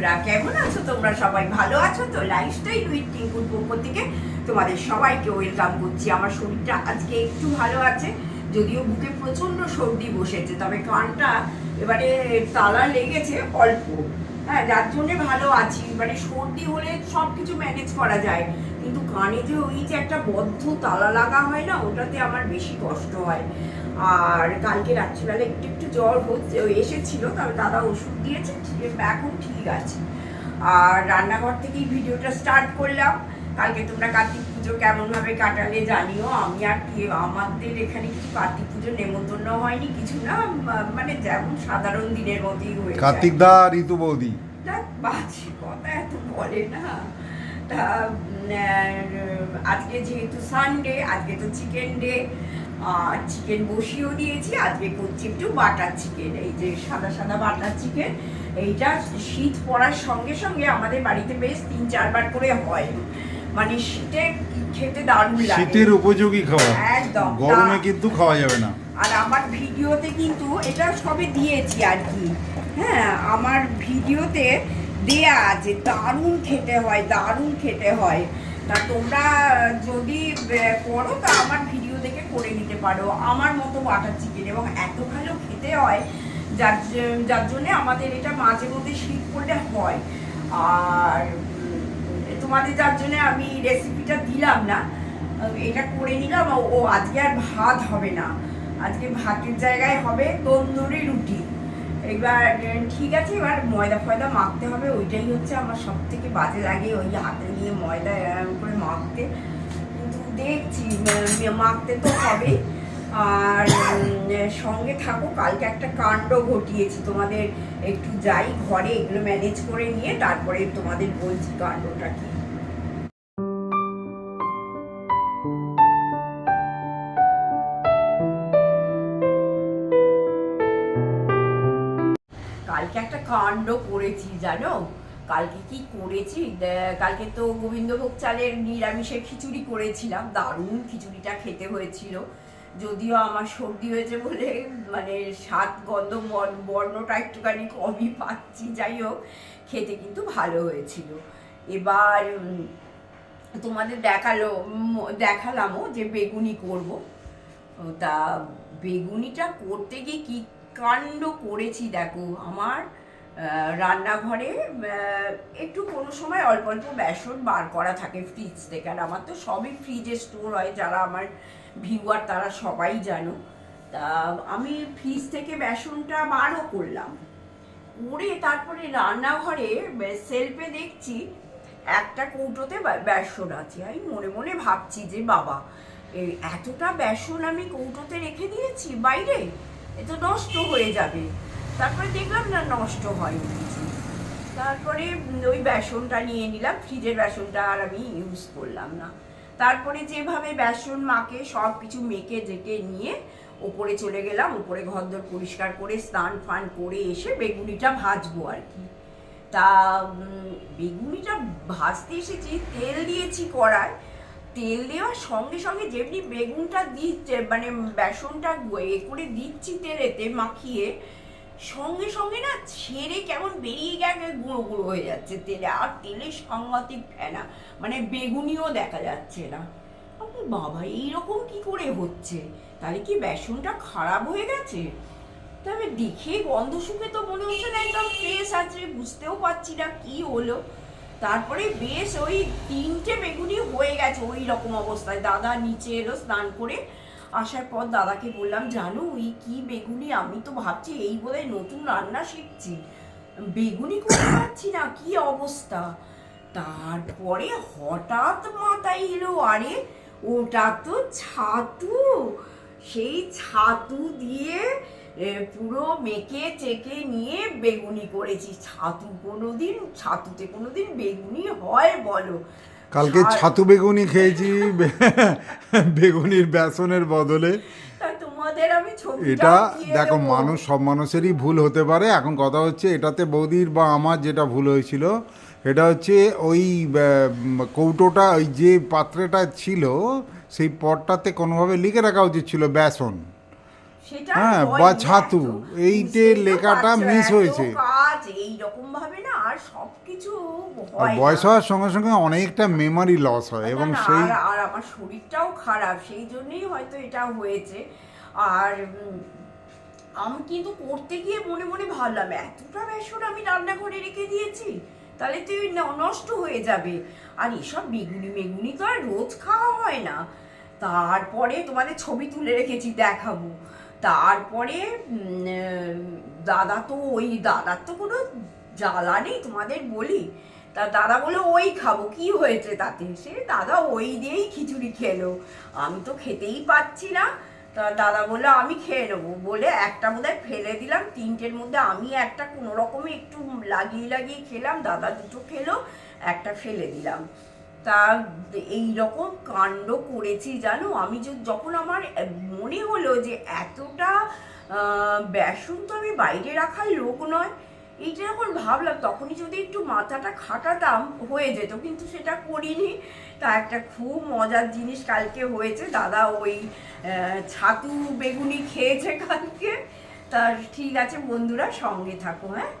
বন্ধুরা, কেমন আছো তোমরা? সবাই ভালো আছো? তো লাইফস্টাইল উইথ টিঙ্কুর পক্ষ থেকে তোমাদের সবাইকে ওয়েলকাম করছি। আমার শরীরটা আজকে একটু ভালো আছে, যদিও বুকে প্রচণ্ড সর্দি বসেছে, তবে কানটা এবারে তালা লেগেছে অল্প। হ্যাঁ যার জন্যে ভালো আছি। মানে সর্দি হলে সব কিছু ম্যানেজ করা যায়, কিন্তু কানে যে ওই যে একটা বদ্ধ তালা লাগা হয় না, ওটাতে আমার বেশি কষ্ট হয়। আর কালকে রাত্রিবেলা একটু একটু জ্বর হচ্ছে এসেছিল তবে দাদা ওষুধ দিয়েছে এখন ঠিক আছে। আর রান্নাঘর থেকেই ভিডিওটা স্টার্ট করলাম। কালকে তোমরা কার্তিক পুজো কেমনভাবে কাটালে জানিও। আমি আর কি আমাদের এখানে কিছু কার্তিক পুজো নেমন্তন্ন হয়নি কিছু না মানে যেমন সাধারণ দিনের মতোই হয়েছে কার্তিক দা ঋতু বৌদি। বাজে কথা এত বলে না। তা আজকে যেহেতু সানডে আজকে তো চিকেন ডে চিকেন বসিয়েও দিয়েছি আজকে করছি একটু বাটার চিকেন এই যে সাদা সাদা বাটার চিকেন এইটা শীত পড়ার সঙ্গে সঙ্গে আমাদের বাড়িতে বেশ তিন চারবার করে হয়। মানে শীতে খেতে দারুণ লাগে। শীতের উপযোগী খাবার। একদম। গরমে কিন্তু খাওয়া যাবে না। আর আমার ভিডিওতে কিন্তু এটা সবে দিয়েছি আর কি। হ্যাঁ আমার ভিডিওতে দেয়া আছে দারুণ খেতে হয় দারুণ খেতে হয়। তা তোমরা যদি করো, তা আমার ভিডিও দেখে করে নিতে পারো। আমার মতো বাটার চিকেন এবং এত ভালো খেতে হয়, যার যার জন্যে আমাদের এটা মাঝে মধ্যে শীত করলে হয়। আর তোমাদের যার জন্য আমি রেসিপিটা দিলাম না এটা করে নিলাম, ও- আজকে আর ভাত হবে না। আজকে ভাতের জায়গায় হবে তন্দুরি রুটি। এবার ঠিক আছে, এবার ময়দা ফয়দা মাখতে হবে। ওইটাই হচ্ছে আমার সব থেকে বাজে লাগে ওই হাতে নিয়ে ময়দা এরম করে মাখতে। কিন্তু দেখছি মাখতে তো হবেই। আর সঙ্গে থাকো, কালকে একটা কাণ্ড ঘটিয়েছি। তোমাদের একটু যাই, ঘরে এগুলো ম্যানেজ করে নিয়ে তারপরে তোমাদের বলছি কাণ্ডটা কি কাণ্ড করেছি, জানো? কালকে কি করেছি? কালকে তো গোবিন্দভোগ চালের নিরামিষের খিচুড়ি করেছিলাম, দারুণ খিচুড়িটা খেতে হয়েছিল। যদিও আমার সর্দি হয়েছে বলে মানে স্বাদ গন্ধ বর্ণ- বর্ণটা একটুখানি কমই পাচ্ছি, যাই হোক, খেতে কিন্তু ভালো হয়েছিল। এবার তোমাদের দেখাল দেখালামও যে বেগুনি করব। তা বেগুনিটা করতে গিয়ে কি কাণ্ড করেছি দেখো, আমার রান্নাঘরে একটু কোনো সময় অল্প অল্প বেসন বার করা থাকে ফ্রিজ থেকে আর আমার তো সবই ফ্রিজে স্টোর হয়, যারা আমার ভিউয়ার তারা সবাই জানো। তা আমি ফ্রিজ থেকে বেসনটা বারও করলাম। করে তারপরে রান্নাঘরে সেলফে দেখছি একটা কৌটোতে বেসন আছে। আমি মনে মনে ভাবছি যে, বাবা এতটা বেসন আমি কৌটোতে রেখে দিয়েছি, বাইরে? এ তো নষ্ট হয়ে যাবে। তারপরে দেখলাম না, নষ্ট হয়নি তারপরে ওই বেসনটা নিয়ে নিলাম, ফ্রিজের বেসনটা আর আমি ইউজ করলাম না। তারপরে যেভাবে বেসন মাকে সব কিছু মেখে জেকে নিয়ে ওপরে চলে গেলাম, ওপরে ঘরদোর পরিষ্কার করে স্নান ফান করে এসে বেগুনিটা ভাজবো আর কি। তা বেগুনিটা ভাজতে এসেছি, তেল দিয়েছি কড়ায়। তেল দেওয়ার সঙ্গে সঙ্গে যেমনি বেগুনটা দিচ্ছে মানে বেসনটা এ করে দিচ্ছি তেলেতে মাখিয়ে সঙ্গে সঙ্গে না ছেড়ে কেমন বেরিয়ে গেছে গুঁড়ো গুঁড়ো হয়ে যাচ্ছে তেলে, আর তেলের সাংঘাতিক ফেনা মানে বেগুনিও দেখা যাচ্ছে না। আমি বাবা, এইরকম কি করে হচ্ছে? তাহলে কি বেসনটা খারাপ হয়ে গেছে? তবে দেখে গন্ধ শুকে তো মনে হচ্ছে না একদম ফ্রেশ আছে, বুঝতেও পারছি না কি হলো। তারপরে বেশ ওই তিনটে বেগুনি হয়ে গেছে ওই রকম অবস্থায়। দাদা নিচে এলো স্নান করে আসার পর দাদাকে বললাম, জানো, ওই কি বেগুনি? আমি তো ভাবছি এই বোধহয় নতুন রান্না শিখছি। বেগুনি করতে পারছি না? কি অবস্থা? তারপরে হঠাৎ মাথায় এলো, আরে, ওটা তো ছাতু। সেই ছাতু দিয়ে পুরো মেখে চেকে নিয়ে বেগুনি করেছি। ছাতু কোনোদিন, ছাতুতে কোনোদিন বেগুনি হয় বলো। কালকে ছাতু বেগুনি খেয়েছি বেগুনির বেসনের বদলে। এটা দেখো মানুষ সব মানুষেরই ভুল হতে পারে। এখন কথা হচ্ছে এটাতে বৌদির বা আমার যেটা ভুল হয়েছিল এটা হচ্ছে ওই কৌটোটা ওই যে পাত্রটা ছিল সেই পটটাতে কোনোভাবে লিখে রাখা উচিত ছিল বেসন। হ্যাঁ, বা ছাতু। এইটে লেখাটা এত হয়েছে। কাজ আছে এই রকম ভাবে না আর সবকিছু হয় বয়স হওয়ার সঙ্গে সঙ্গে অনেকটা মেমারি লস হয় এবং সেই আর আমার শরীরটাও খারাপ সেই জন্যই হয়তো এটা হয়েছে আর আমি কিন্তু করতে গিয়ে মনে মনে ভাবলাম এতটা বেসন আমি রান্নাঘরে রেখে দিয়েছি তাহলে তুই নষ্ট হয়ে যাবে আর এসব বেগুনি মেগুনি তো আর রোজ খাওয়া হয় না তারপরে তোমাদের ছবি তুলে রেখেছি দেখাবো তারপরে দাদা তো ওই, দাদার তো কোনো জ্বালা নেই, তোমাদের বলি। তা দাদা বলল, ওই খাব, কি হয়েছে তাতে? সে, দাদা ওই দিয়েই খিচুড়ি খেলো। আমি তো খেতেই পাচ্ছি না। তা দাদা বলল, আমি খেয়ে নেব। বলে একটা বোধহয় ফেলে দিলাম, তিনটের মধ্যে আমি একটা কোনো রকমে একটু লাগিয়ে লাগিয়ে খেলাম, দাদা দুটো খেলো, একটা ফেলে দিলাম। তা এই রকম কাণ্ড করেছি, জানো? আমি যখন আমার মনে হলো যে এতটা বেসন তো আমি বাইরে রাখার লোক নয়। এইটা যখন ভাবলাম, তখনই যদি একটু মাথাটা খাটাতাম, হয়ে যেত। কিন্তু সেটা করিনি। তা একটা খুব মজার জিনিস কালকে হয়েছে। দাদা ওই ছাতু বেগুনি খেয়েছে কালকে। তা ঠিক আছে বন্ধুরা, সঙ্গে থাকো হ্যাঁ?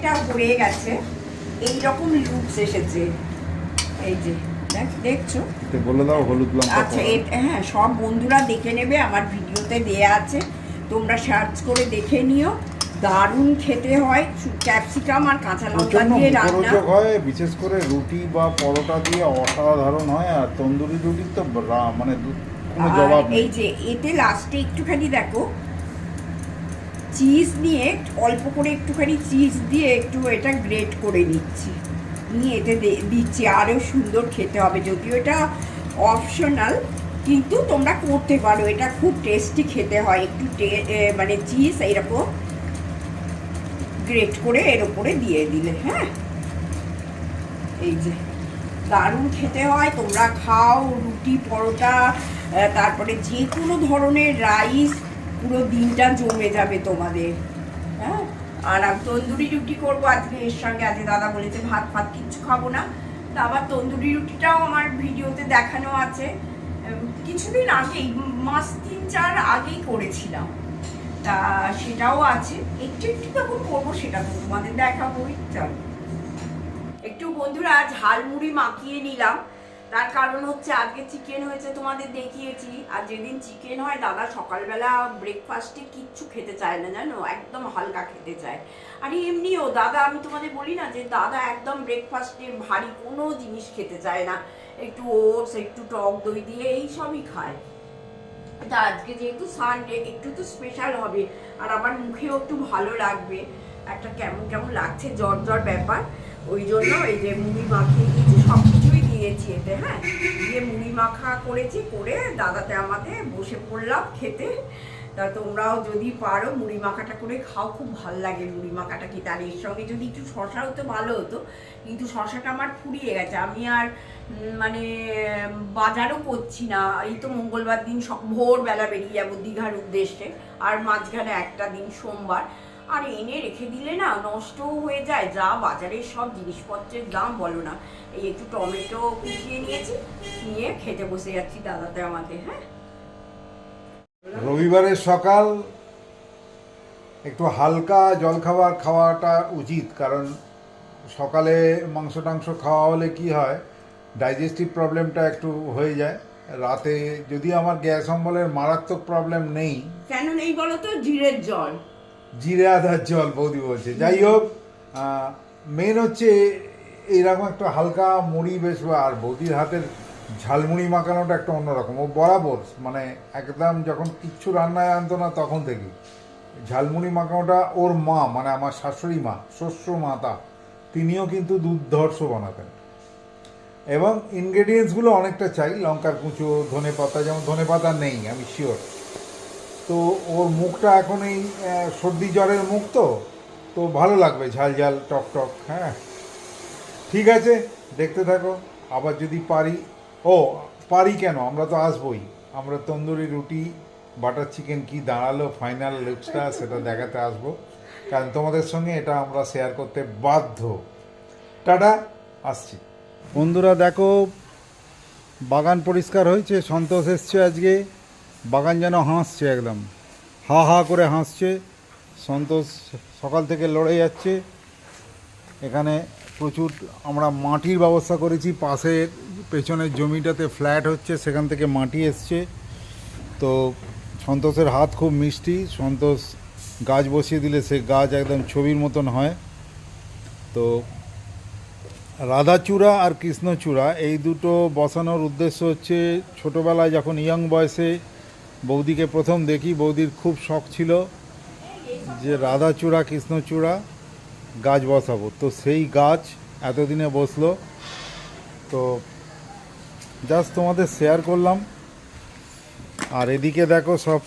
চিকেনটা হয়ে গেছে। এই রকম লুপস এসেছে। এই যে দেখ- দেখছ? বলে দাও হলুদ আচ্ছা এ- হ্যাঁ সব বন্ধুরা দেখে নেবে আমার ভিডিওতে দেয়া আছে। তোমরা সার্চ করে দেখে নিও। দারুণ খেতে হয়। ক্যাপসিকাম আর কাঁচা লঙ্কা দিয়ে রান্না। হয় বিশেষ করে রুটি বা পরোটা দিয়ে অসাধারণ হয় আর তন্দুরি রুটির তো মানে এই যে এতে লাস্টে একটুখানি দেখো চিজ নিয়ে অল্প করে একটুখানি চিজ দিয়ে একটু এটা গ্রেট করে নিচ্ছি। নিয়ে এতে দিচ্ছি, আরও সুন্দর খেতে হবে, যদিও এটা অপশনাল কিন্তু তোমরা করতে পারো, এটা খুব টেস্টি খেতে হয়। একটু মানে চিজ এইরকম গ্রেট করে এর উপরে দিয়ে দিলে হ্যাঁ? এই যে, দারুণ খেতে হয়, তোমরা খাও, রুটি, পরোটা তারপরে যে কোনো ধরনের রাইস পুরো দিনটা জমে যাবে তোমাদের। হ্যাঁ? আর তন্দুরি রুটি করব আজকে, এর সঙ্গে আজকে দাদা বলেছে ভাত ফাত কিচ্ছু খাব না। তা আবার তন্দুরি রুটিটাও আমার ভিডিওতে দেখানো আছে। কিছুদিন আগেই, মাস তিন চার আগেই করেছিলাম। তা সেটাও আছে। একটু একটু তখন করব সেটা তো তোমাদের দেখাবোই। চলো। একটু বন্ধুরা, ঝালমুড়ি মাখিয়ে নিলাম। তার কারণ হচ্ছে আজকে চিকেন হয়েছে তোমাদের দেখিয়েছি। আর যেদিন চিকেন হয়, দাদা সকালবেলা ব্রেকফাস্টে কিচ্ছু খেতে চায় না, জানো? একদম হালকা খেতে চায়। আর এমনিও, দাদা, আমি তোমাদের বলি না যে দাদা একদম ব্রেকফাস্টে ভারী কোনো জিনিস খেতে চায় না। একটু ওটস, একটু টক দই দিয়ে এই সবই খায়। তা আজকে যেহেতু সানডে একটু তো স্পেশাল হবে। আর আমার মুখেও একটু ভালো লাগবে। একটা কেমন কেমন লাগছে জ্বর জ্বর ব্যাপার। ওই জন্য এই যে মুড়ি মাখিয়ে দিয়েছি এতে হ্যাঁ? দিয়ে মুড়ি মাখা করেছি, করে দাদাতে আমাদের বসে পড়লাম খেতে। তা তোমরাও যদি পারো মুড়ি মাখাটা করে খাও, খুব ভালো লাগে মুড়ি মাখাটা খেতে। আর এর সঙ্গে যদি একটু শশা হতো, ভালো হতো। কিন্তু শশাটা আমার ফুরিয়ে গেছে। আমি আর মানে বাজারও করছি না। এই তো মঙ্গলবার দিন সব ভোরবেলা বেরিয়ে যাব দীঘার উদ্দেশ্যে। আর মাঝখানে একটা দিন সোমবার। আর এনে রেখে দিলে না নষ্টও হয়ে যায়। যা বাজারের সব জিনিসপত্রের দাম বলো না। এই একটু টমেটো কুচিয়ে নিয়েছি নিয়ে খেতে বসে যাচ্ছি দাদাতে আমাকে হ্যাঁ? রবিবারের সকাল একটু হালকা জলখাবার খাওয়াটা উচিত কারণ সকালে মাংস টাংস খাওয়া হলে কি হয় ডাইজেস্টিভ প্রবলেমটা একটু হয়ে যায়। রাতে যদি আমার গ্যাস অম্বলের মারাত্মক প্রবলেম নেই। কেন নেই বলো তো? জিরের জল। জিরে আদার জল বৌদি বলছে। যাই হোক মেন হচ্ছে এইরকম একটা হালকা মুড়ি বেশ, আর বৌদির হাতের ঝালমুড়ি মাখানোটা একটা অন্যরকম। ও বরাবর মানে একদম যখন কিচ্ছু রান্নায় আনতো না তখন থেকে। ঝালমুড়ি মাখানোটা ওর মা মানে আমার শাশুড়ি মা শস্য মাতা, তিনিও কিন্তু দুর্ধর্ষ বানাতেন। এবং ইনগ্রেডিয়েন্টসগুলো অনেকটা চাই, লঙ্কার কুঁচো ধনে পাতা যেমন ধনে পাতা নেই, আমি শিওর তো ওর মুখটা এখন এই সর্দি জ্বরের মুখ তো তো ভালো লাগবে, ঝাল ঝাল, টক টক হ্যাঁ। ঠিক আছে, দেখতে থাকো, আবার যদি পারি, ও, পারি কেন? আমরা তো আসবই। আমরা তন্দুরি রুটি, বাটার চিকেন কি দাঁড়াল, ফাইনাল লুকসটা সেটা দেখাতে আসব। কারণ তোমাদের সঙ্গে এটা আমরা শেয়ার করতে বাধ্য। টাটা, আসছি। বন্ধুরা দেখো, বাগান পরিষ্কার হয়েছে, সন্তোষ এসছে আজকে। বাগান যেন হাসছে একদম। হা হা করে হাসছে। সন্তোষ সকাল থেকে লড়ে যাচ্ছে। এখানে প্রচুর আমরা মাটির ব্যবস্থা করেছি। পাশের পেছনের জমিটাতে ফ্ল্যাট হচ্ছে, সেখান থেকে মাটি এসছে। তো সন্তোষের হাত খুব মিষ্টি। সন্তোষ গাছ বসিয়ে দিলে সে গাছ একদম ছবির মতন হয়। তো রাধাচূড়া আর কৃষ্ণচূড়া, এই দুটো বসানোর উদ্দেশ্য হচ্ছে ছোটোবেলায় যখন ইয়ং বয়সে বৌদিকে প্রথম দেখি, বৌদির খুব শখ ছিল যে রাধাচূড়া কৃষ্ণচূড়া গাছ বসাবো। তো সেই গাছ এতদিনে বসল। তো জাস্ট তোমাদের শেয়ার করলাম। আর এদিকে দেখো সব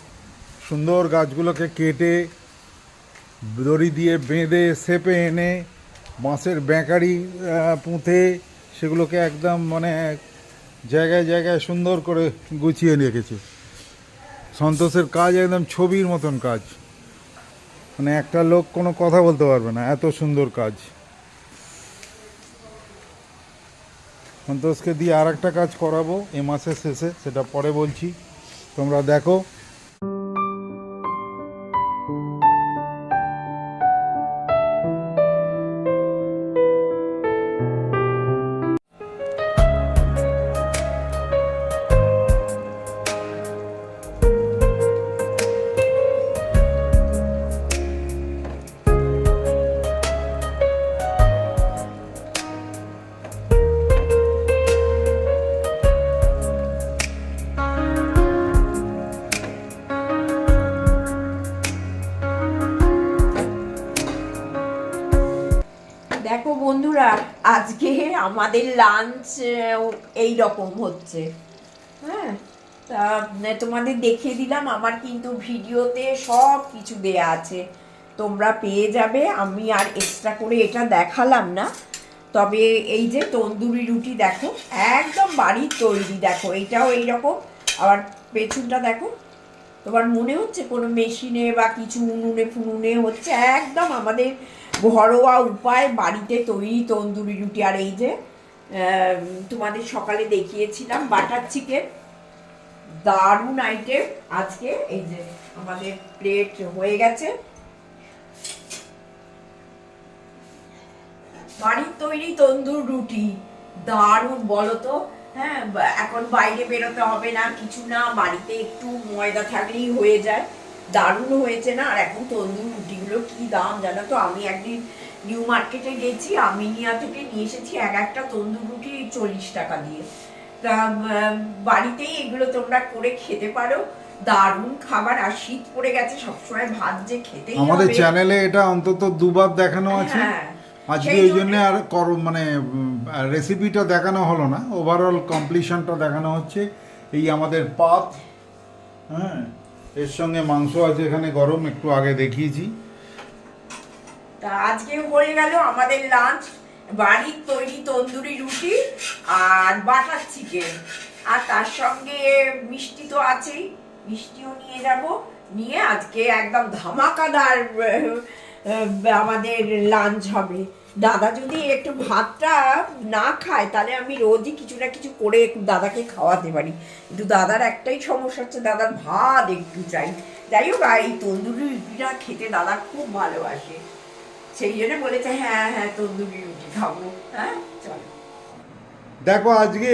সুন্দর গাছগুলোকে কেটে, দড়ি দিয়ে বেঁধে সেপে এনে, বাঁশের বেঁকারি পুঁতে সেগুলোকে একদম মানে জায়গায় জায়গায় সুন্দর করে গুছিয়ে রেখেছে। সন্তোষের কাজ একদম ছবির মতন কাজ। মানে একটা লোক কোনো কথা বলতে পারবে না, এত সুন্দর কাজ। সন্তোষকে দিয়ে আর কাজ করাবো, এ মাসের শেষে, সেটা পরে বলছি। তোমরা দেখো আজকে আমাদের লাঞ্চ এই রকম হচ্ছে। হ্যাঁ তা তোমাদের দেখিয়ে দিলাম, আমার কিন্তু ভিডিওতে সব কিছু দেয়া আছে। তোমরা পেয়ে যাবে, আমি আর এক্সট্রা করে এটা দেখালাম না। তবে এই যে তন্দুরি রুটি দেখো, একদম বাড়ির তৈরি দেখো, এইটাও এইরকম। আবার পেছনটা দেখো, তোমার মনে হচ্ছে কোনো মেশিনে বা কিছু উনুনে ফুনুনে হচ্ছে? একদম আমাদের ঘরোয়া উপায়, বাড়িতে তৈরি তন্দুরি রুটি আর এই যে তোমাদের সকালে দেখিয়েছিলাম বাটার চিকেন। দারুণ আইটেম আজকে এই যে আমাদের প্লেট হয়ে গেছে। বাড়ির তৈরি তন্দুর রুটি। দারুণ বলো তো। হ্যাঁ এখন বাইরে বেরোতে হবে না, কিছু না, বাড়িতে একটু ময়দা থাকলেই হয়ে যায়। দারুণ হয়েছে না? আর এখন তন্দুর রুটিগুলো কি দাম জানো তো? আমি একদিন নিউ মার্কেটে গেছি আমিনিয়া থেকে নিয়ে এসেছি এক একটা তন্দুর রুটি চল্লিশ টাকা দিয়ে। তা বাড়িতেই এগুলো তোমরা করে খেতে পারো। দারুণ খাবার আর শীত পড়ে গেছে সবসময় ভাত যে খেতেই আমাদের চ্যানেলে এটা অন্তত দুবার দেখানো আছে। হ্যাঁ আজকে ওই জন্য আর কর মানে রেসিপিটা দেখানো হলো না। ওভারঅল কমপ্লিশনটা দেখানো হচ্ছে। এই আমাদের পাত হ্যাঁ এর সঙ্গে মাংস আছে এখানে গরম, একটু আগে দেখিয়েছি। তা আজকে হয়ে গেল আমাদের লাঞ্চ বাড়ির তৈরি তন্দুরি রুটি আর বাটার চিকেন আর তার সঙ্গে মিষ্টি তো আছেই, মিষ্টিও নিয়ে যাব। নিয়ে আজকে একদম ধামাকাদার আমাদের লাঞ্চ হবে। দাদা যদি একটু ভাতটা না খায়, তাহলে আমি রোজই কিছু না কিছু করে একটু দাদাকে খাওয়াতে পারি। কিন্তু দাদার একটাই সমস্যা হচ্ছে দাদার ভাত একটু চাই। যাই হোক এই তন্দুরি রুটিটা খেতে দাদা খুব ভালোবাসে। সেই জন্য বলেছে হ্যাঁ হ্যাঁ তন্দুরি রুটি খাব। হ্যাঁ চলো। দেখো, আজকে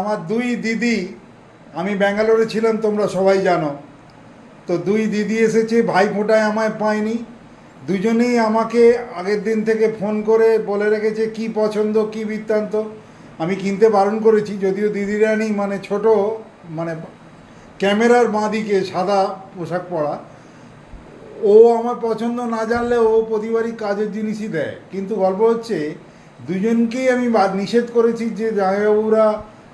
আমার দুই দিদি, আমি ব্যাঙ্গালোরে ছিলাম, তোমরা সবাই জানো। তো দুই দিদি এসেছে ভাই ফোটায় আমায় পায়নি। দুজনেই আমাকে আগের দিন থেকে ফোন করে বলে রেখেছে কি পছন্দ, কি বৃত্তান্ত। আমি কিনতে বারণ করেছি, যদিও দিদিরানি মানে ছোট মানে ক্যামেরার বাঁ দিকে সাদা পোশাক পরা। ও আমার পছন্দ না জানলে ও প্রতিবারই কাজের জিনিসই দেয়। কিন্তু গল্প হচ্ছে, দুজনকেই আমি নিষেধ করেছি যে জামাইবাবুরা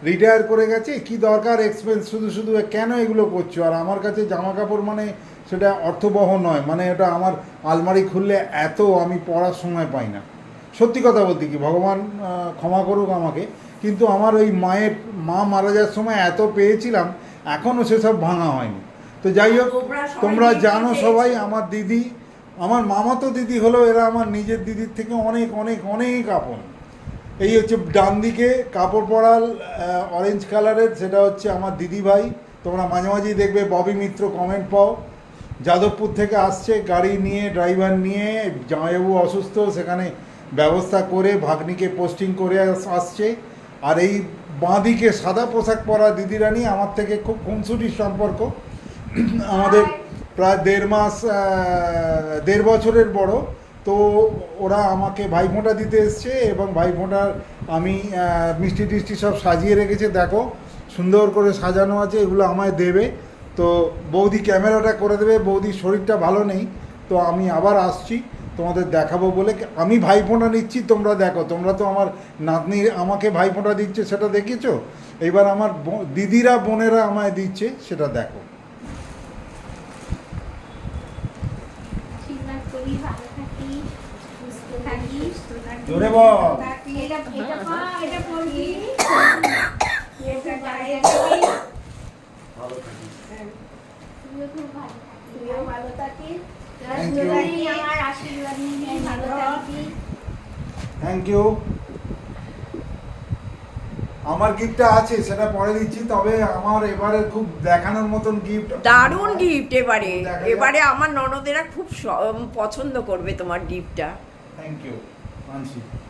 রিটায়ার করে গেছে কি দরকার এক্সপেন্স শুধু শুধু কেন এগুলো করছ? আর আমার কাছে জামা কাপড় মানে সেটা অর্থবহ নয় মানে এটা আমার আলমারি খুললে এত আমি পড়ার সময় পাই না। সত্যি কথা বলতে কি ভগবান ক্ষমা করুক আমাকে কিন্তু আমার ওই মায়ের মা মারা যাওয়ার সময় এত পেয়েছিলাম এখনও সেসব ভাঙা হয়নি। তো যাই হোক তোমরা জানো সবাই আমার দিদি আমার মামাতো দিদি হলেও এরা আমার নিজের দিদির থেকে অনেক অনেক অনেক আপন। এই হচ্ছে ডান দিকে, কাপড় পরাল অরেঞ্জ কালারের সেটা হচ্ছে আমার দিদি ভাই তোমরা মাঝে মাঝেই দেখবে, ববি মিত্র কমেন্ট পাও। যাদবপুর থেকে আসছে, গাড়ি নিয়ে ড্রাইভার নিয়ে, জামাইবাবু অসুস্থ, সেখানে ব্যবস্থা করে ভাগ্নিকে পোস্টিং করে আসছে। আর এই বাঁদিকে সাদা পোশাক পরা দিদিরানি আমার থেকে খুব খুনসুটির সম্পর্ক। আমাদের প্রায় দেড় মাস দেড় বছরের বড়। তো ওরা আমাকে ভাইফোঁটা দিতে এসছে এবং ভাইফোঁটার আমি মিষ্টি টিষ্টি সব সাজিয়ে রেখেছে, দেখো, সুন্দর করে সাজানো আছে, এগুলো আমায় দেবে। তো বৌদি ক্যামেরাটা করে দেবে, বৌদির শরীরটা ভালো নেই, তো আমি আবার আসছি, তোমাদের দেখাবো বলে। আমি ভাইফোঁটা নিচ্ছি, তোমরা দেখো, তোমরা তো আমার নাতনি আমাকে ভাইফোঁটা দিচ্ছে, সেটা দেখেছ এবার আমার দিদিরা, বোনেরা আমায় দিচ্ছে, সেটা দেখো আশীর্বাদ করি ভালো থাকি সুস্থ থাকি জোরে বল। এটা এটা পা, এটা পড়বি এটা বাইরে থাকি তুইও খুব ভালো থাকিস তুইও ভালো থাকিস Thank you. তুই আমার আশীর্বাদ ভালো থ্যাংক ইউ আমার গিফটটা আছে সেটা পরে দিচ্ছি তবে আমার এবারে খুব দেখানোর মতন গিফট দারুণ গিফট এবারে। এবারে আমার ননদেরা খুব পছন্দ করবে তোমার গিফটটা থ্যাংক ইউ 安心。